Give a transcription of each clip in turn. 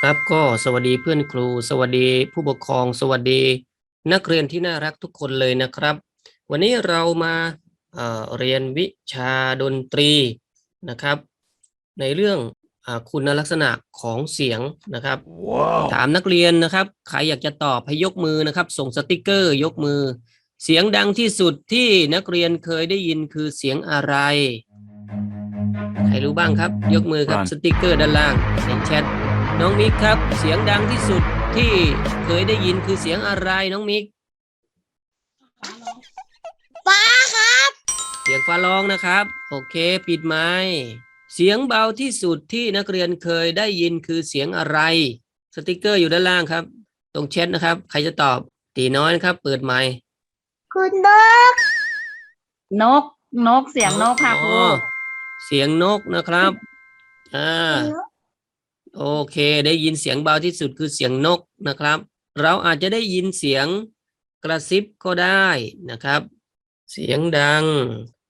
ครับก็สวัสดีเพื่อนครู สวัสดีผู้ปกครอง สวัสดีนักเรียนที่น่ารักทุกคนเลยนะครับ วันนี้เรามาเอ่อเรียนวิชาดนตรีนะครับ ในเรื่องอาคุณลักษณะของเสียงนะครับถามนักเรียนนะครับใครอยากจะตอบให้ยกมือนะครับ ส่งสติกเกอร์ ยกมือ เสียงดังที่สุดที่นักเรียนเคยได้ยินคือเสียงอะไร ใครรู้บ้างครับ ยกมือครับบ้านสติกเกอร์ด้านล่างในแชท น้องมิกครับ เสียงดังที่สุดที่เคยได้ยินคือเสียงอะไรน้องมิก ฟ้าครับ เสียงฟ้าร้องนะครับ โอเค ปิดไม้เสียงเบาที่สุดที่นักเรียนเคยได้ยินคือเสียงอะไร สติกเกอร์อยู่ด้านล่างครับ ตรงแชทนะครับ ใครจะตอบ ตีน้อยนะครับ เปิดไมค์คุณเบิร์กนก นก เสียงนกค่ะครูอ๋อเสียงนกนะครับ อ่า โอเค ได้ยินเสียงเบาที่สุดคือเสียงนกนะครับ เราอาจจะได้ยินเสียงกระซิบก็ได้นะครับ เสียงดัง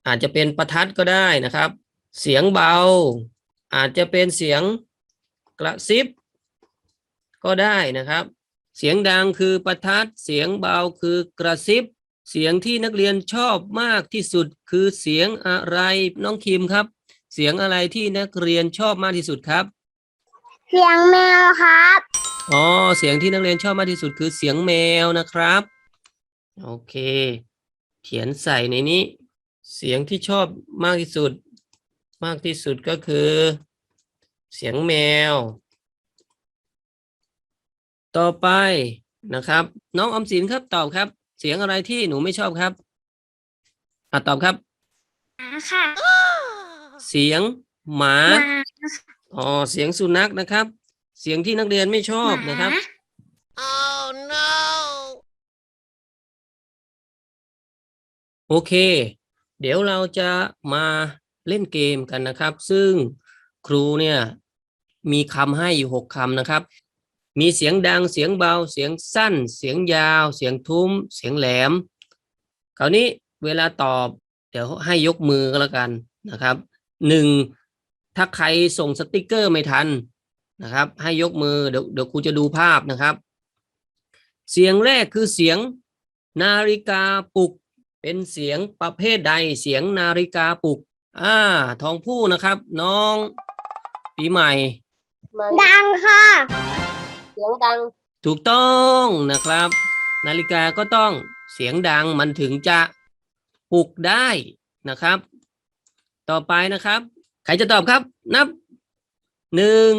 อาจจะเป็นประทัดก็ได้นะครับ เสียงเบา อาจจะเป็นเสียงกระซิบ ก็ได้นะครับ เสียงดังคือประทัด เสียงเบาคือกระซิบ เสียงที่นักเรียนชอบมากที่สุดคือเสียงอะไรน้องคิมครับ เสียงอะไรที่นักเรียนชอบมากที่สุดครับ เสียงแมวครับ อ๋อ เสียงที่นักเรียนชอบมากที่สุดคือเสียงแมวนะครับ โอเค เขียนใส่ในนี้ เสียงที่ชอบมากที่สุด มากที่สุดก็คือ เสียงแมว ต่อไปนะครับ น้องออมสินครับตอบครับ เสียงอะไรที่หนูไม่ชอบครับอะตอบครับ ค่ะ เสียงหมา หมา อ๋อเสียงสุนัขนะครับ เสียงที่นักเรียนไม่ชอบนะครับโอเค เดี๋ยวเราจะมาเล่นเกมกันนะครับ ซึ่งครูเนี่ยมีคำให้อยู่หกคำนะครับ มีเสียงดังเสียงเบาเสียงสั้น เสียงยาว เสียงทุ้ม เสียงแหลม คราวนี้เวลาตอบ เดี๋ยวให้ยกมือก็แล้วกันนะครับหนึ่ง ถ้าใครส่งสติกเกอร์ไม่ทันนะครับ ให้ยกมือเดี๋ยวเดี๋ยวครูจะดูภาพนะครับ เสียงแรกคือเสียงนาฬิกาปลุก เป็นเสียงประเภทใดเสียงนาฬิกาปลุกอ่าทองผู้นะครับ น้องปีใหม่ ดังค่ะ เสียงดัง ถูกต้องนะครับ นาฬิกาก็ต้องเสียงดังมันถึงจะปลุกได้นะครับ ต่อไปนะครับ ใครจะตอบครับ นับหนึ่ง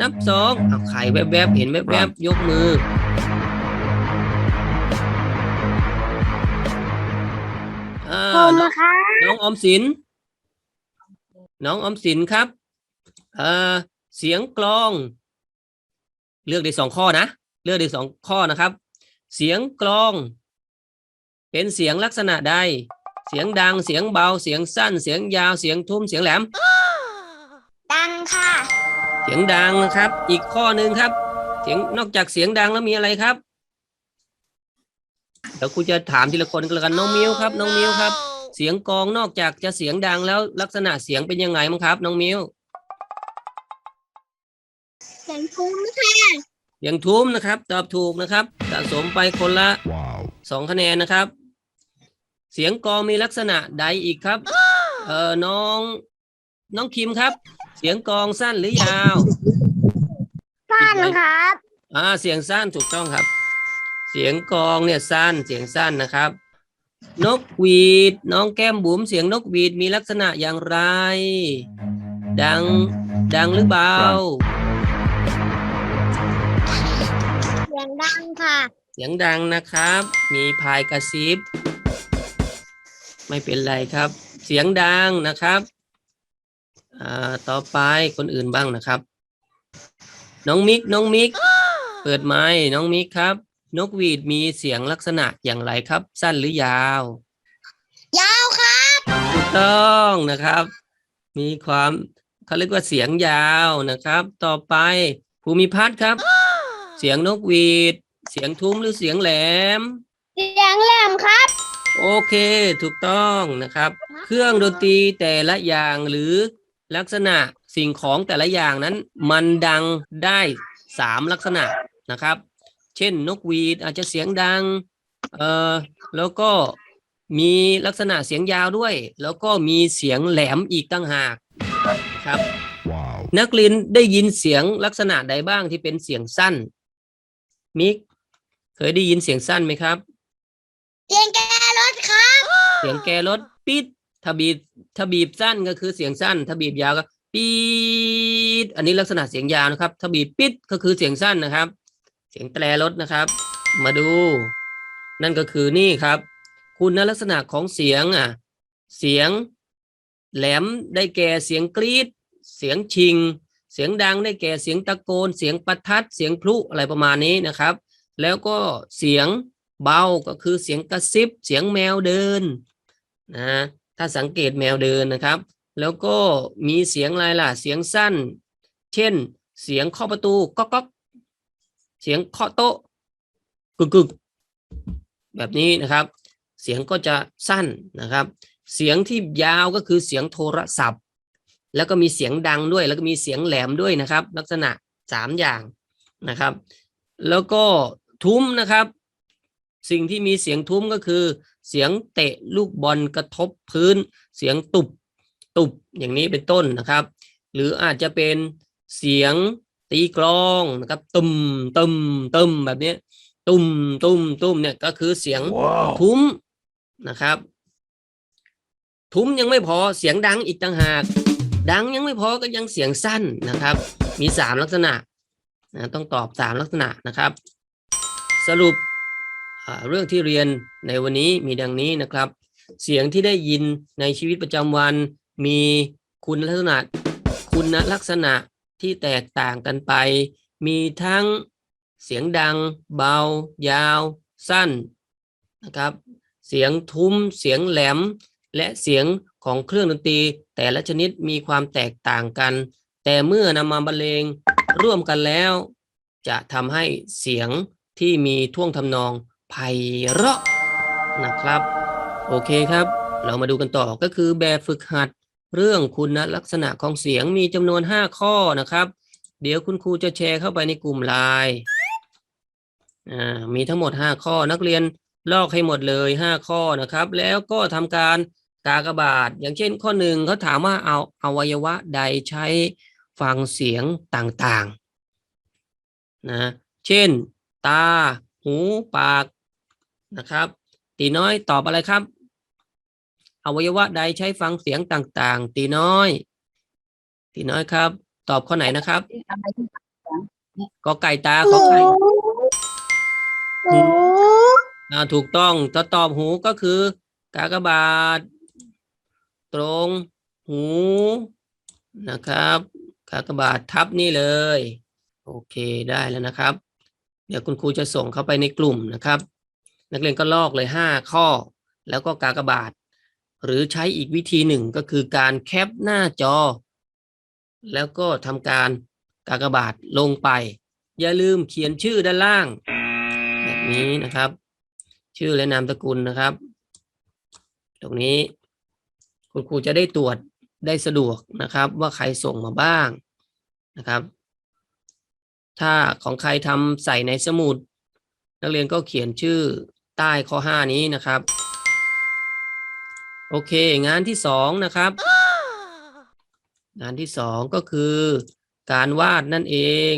นับสองเอาใครแวบๆ เห็นแวบๆ ยกมืออ่าผมน้องค่ะน้องออมสิน น้องออมสินครับเอ่อเสียงกลอง เลือกได้สองข้อนะ เลือกได้สองข้อนะครับ เสียงกลอง เป็นเสียงลักษณะใด เสียงดังเสียงเบาเสียงสั้น เสียงยาวเสียงทุ้มเสียงแหลม ดังค่ะ เสียงดังนะครับ อีกข้อหนึ่งครับ เสียงนอกจากเสียงดังแล้วมีอะไรครับเดี๋ยวครูจะถามทีละคนกันแล้วกันน้องมิวครับ น้องมิวครับ เสียงกลองนอกจากจะเสียงดังแล้วลักษณะเสียงเป็นยังไงมั้งครับ น้องมิวเสียงทุ้มค่ะเสียงทุ้มนะครับ ตอบถูกนะครับสะสมไปคนละ Wow. สองคะแนนนะครับ เสียงกลองมีลักษณะใดอีกครับ เออน้องน้องคิมครับ เสียงกลองสั้นหรือยาว สั้นครับ อ่า เสียงสั้นถูกต้องครับ เสียงกลองเนี่ยสั้น เสียงสั้นนะครับ นกหวีด น้องแก้มบุ๋มเสียงนกหวีดมีลักษณะอย่างไร ดัง ดังหรือเบา เสียงดังค่ะ เสียงดังนะครับ มีพายกระซิบ ไม่เป็นไรครับ เสียงดังนะครับอ่าต่อไปคนอื่นบ้างนะครับ น้องมิกน้องมิก เปิดไมค์น้องมิกครับ นกหวีดมีเสียงลักษณะอย่างไรครับ สั้นหรือยาว ยาวครับถูกต้องนะครับ มีความเขาเรียกว่าเสียงยาวนะครับ ต่อไปภูมิพัฒน์ครับ เสียงนกหวีด เสียงทุ้มหรือเสียงแหลม เสียงแหลมครับ โอเค ถูกต้องนะครับ เครื่องดนตรีแต่ละอย่างหรือลักษณะเสิ่งของแต่ละอย่างนั้น มันดังได้สามลักษณะนะครับ เช่น นกหวีดอาจจะเสียงดังเอ่อแล้วก็มีลักษณะเสียงยาวด้วย แล้วก็มีเสียงแหลมอีกตั้งหากครับ Wow. นักเรียนได้ยินเสียงลักษณะใดบ้างที่เป็นเสียงสั้นมิกเคยได้ยินเสียงสั้นไหมครับ เสียงแกรถครับ เสียงแกรถปิดถ้าบีบถ้าบีบสั้นก็คือเสียงสั้น ถ้าบีบยาวก็ปีดอันนี้ลักษณะเสียงยาวนะครับ ถ้าบีบปิดก็คือเสียงสั้นนะครับ เสียงแตรรถนะครับ มาดู นั่นก็คือนี่ครับ คุณลักษณะของเสียงอะ เสียงแหลมได้แก่เสียงกรีด เสียงชิง เสียงดังได้แก่เสียงตะโกน เสียงประทัด เสียงพลุอะไรประมาณนี้นะครับ แล้วก็เสียง เบาก็คือเสียงกระซิบเสียงแมวเดินนะถ้าสังเกตแมวเดินนะครับ แล้วก็มีเสียงอะไรล่ะเสียงสั้น เช่น เสียงเคาะประตูก๊อกก๊อกเสียงเคาะโต๊ะกึกกึกแบบนี้นะครับ เสียงก็จะสั้นนะครับ เสียงที่ยาวก็คือเสียงโทรศัพท์ แล้วก็มีเสียงดังด้วย แล้วก็มีเสียงแหลมด้วยนะครับ ลักษณะสามอย่างนะครับ แล้วก็ทุ้มนะครับ สิ่งที่มีเสียงทุ้มก็คือ เสียงเตะลูกบอลกระทบพื้น เสียงตุบตุบอย่างนี้เป็นต้นนะครับ หรืออาจจะเป็นเสียงตีกลองนะครับตุมตุมตุมแบบนี้ตุมตุมตุมเนี่ยก็คือเสียง Wow. ทุ้มนะครับ ทุ้มยังไม่พอเสียงดังอีกต่างหาก ดังยังไม่พอก็ยังเสียงสั้นนะครับ มีสามลักษณะนะต้องตอบสามลักษณะนะครับ สรุปอ่า เรื่องที่เรียนในวันนี้มีดังนี้นะครับ เสียงที่ได้ยินในชีวิตประจำวัน มีคุณลักษณะ คุณลักษณะที่แตกต่างกันไป มีทั้งเสียงดัง เบา ยาว สั้นนะครับ เสียงทุ้ม เสียงแหลม และเสียงของเครื่องดนตรี แต่ละชนิดมีความแตกต่างกัน แต่เมื่อนำมาบรรเลงร่วมกันแล้ว จะทำให้เสียงที่มีท่วงทำนอง ไพเราะนะครับ โอเคครับ เรามาดูกันต่อก็คือแบบฝึกหัดเรื่องคุณลักษณะของเสียงมีจำนวน 5 ข้อนะครับ เดี๋ยวคุณครูจะแชร์เข้าไปในกลุ่มไลน์อ่ามีทั้งหมด 5 ข้อนักเรียนลอกให้หมดเลย 5 ข้อนะครับ แล้วก็ทำการกากบาท อย่างเช่นข้อหนึ่งเขาถามว่าเอาอวัยวะใดใช้ฟังเสียงต่างๆนะเช่น ตา หู ปาก นะครับ ตีน้อยตอบอะไรครับ อวัยวะใดใช้ฟังเสียงต่างๆ ตีน้อย ตีน้อยครับ ตอบข้อไหนนะครับอะไรที่กอไก่ตาขอไข่หูอ่าถูกต้องถ้าตอบหูก็คือกากบาท ตรงหูนะครับกากบาททับนี่เลย โอเคได้แล้วนะครับ เดี๋ยวคุณครูจะส่งเข้าไปในกลุ่มนะครับ นักเรียนก็ลอกเลยห้าข้อ แล้วก็กากบาท หรือใช้อีกวิธีหนึ่งก็คือการแคปหน้าจอ แล้วก็ทำการกากบาทลงไป อย่าลืมเขียนชื่อด้านล่าง แบบนี้นะครับ ชื่อและนามสกุลนะครับ ตรงนี้คุณครูจะได้ตรวจได้สะดวกนะครับ ว่าใครส่งมาบ้างนะครับ ถ้าของใครทำใส่ในสมุด นักเรียนก็เขียนชื่อ ใต้ข้อห้านี้นะครับ โอเค งานที่สองนะครับ งานที่สองก็คือ การวาดนั่นเอง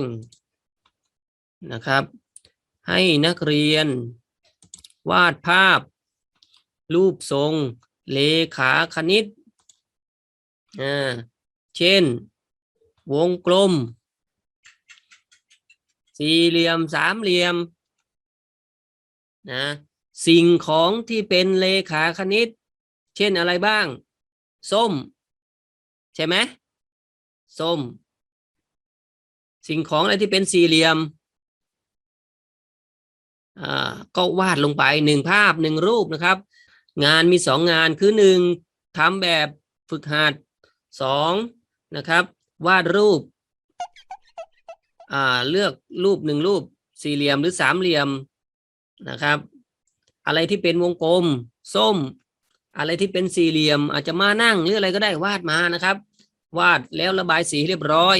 นะครับ ให้นักเรียน วาดภาพ รูปทรง เลขาคณิตอ่าเช่น วงกลม สี่เหลี่ยมสามเหลี่ยมนะ สิ่งของที่เป็นเลขาคณิต เช่นอะไรบ้าง ส้ม ใช่ไหมส้ม สิ่งของอะไรที่เป็นสี่เหลี่ยมอ่าก็วาดลงไปหนึ่งภาพหนึ่งรูปนะครับ งานมีสองงานคือหนึ่งทำแบบฝึกหัดสองนะครับ วาดรูปอ่าเลือกรูปหนึ่งรูปสี่เหลี่ยมหรือสามเหลี่ยมนะครับ อะไรที่เป็นวงกลม ส้ม อะไรที่เป็นสี่เหลี่ยม อาจจะมานั่งหรืออะไรก็ได้วาดมานะครับ วาดแล้วระบายสีให้เรียบร้อย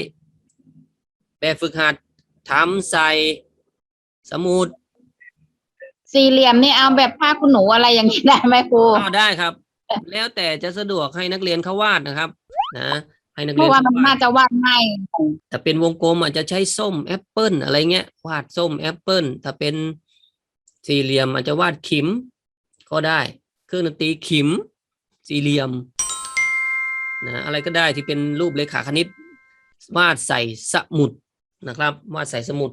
แบบฝึกหัดทำใส่สมุดสี่เหลี่ยมนี่เอาแบบผ้าคุณหนูอะไรอย่างนี้ได้ไหมครูก็ได้ครับ แล้วแต่จะสะดวกให้นักเรียนเขาวาดนะครับ นะให้นักเพเรียนราะว่ามันเขาวาน่าดจะวาดง่ายแต่เป็นวงกลมอาจจะใช้ส้มแอปเปิลอะไรเงี้ยวาดส้มแอปเปิลถ้าเป็น สี่เหลี่ยมอาจจะวาดขิม ก็ได้ เครื่องดนตรีขิม สี่เหลี่ยมนะอะไรก็ได้ที่เป็นรูปเลขาคณิต วาดใส่สมุดนะครับ วาดใส่สมุด